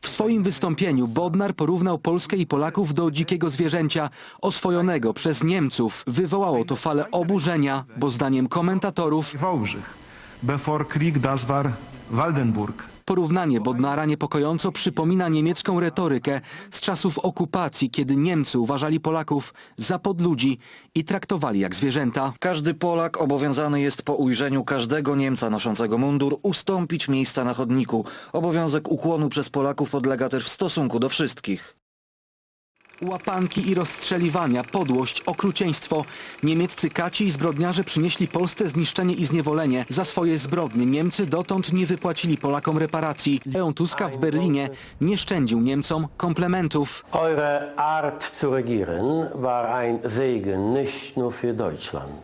W swoim wystąpieniu Bodnar porównał Polskę i Polaków do dzikiego zwierzęcia oswojonego przez Niemców. Wywołało to falę oburzenia, bo zdaniem komentatorów Wałbrzych. Bevor Krieg das war Waldenburg. Porównanie Bodnara niepokojąco przypomina niemiecką retorykę z czasów okupacji, kiedy Niemcy uważali Polaków za podludzi i traktowali jak zwierzęta. Każdy Polak obowiązany jest po ujrzeniu każdego Niemca noszącego mundur ustąpić miejsca na chodniku. Obowiązek ukłonu przez Polaków podlega też w stosunku do wszystkich. Łapanki i rozstrzeliwania, podłość, okrucieństwo. Niemieccy kaci i zbrodniarze przynieśli Polsce zniszczenie i zniewolenie. Za swoje zbrodnie Niemcy dotąd nie wypłacili Polakom reparacji. Leon Tuska w Berlinie nie szczędził Niemcom komplementów. Eure Art zu regieren war ein Segen nicht nur für Deutschland,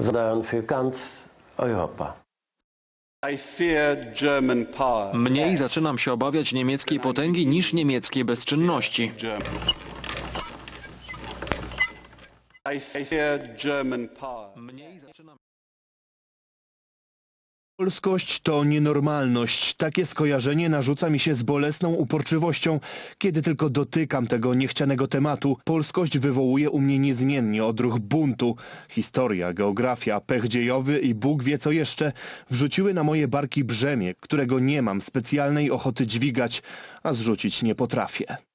sondern für ganz Europa. Mniej zaczynam się obawiać niemieckiej potęgi niż niemieckiej bezczynności. German power. Polskość to nienormalność. Takie skojarzenie narzuca mi się z bolesną uporczywością, kiedy tylko dotykam tego niechcianego tematu. Polskość wywołuje u mnie niezmiennie odruch buntu. Historia, geografia, pech dziejowy i Bóg wie co jeszcze wrzuciły na moje barki brzemię, którego nie mam specjalnej ochoty dźwigać, a zrzucić nie potrafię.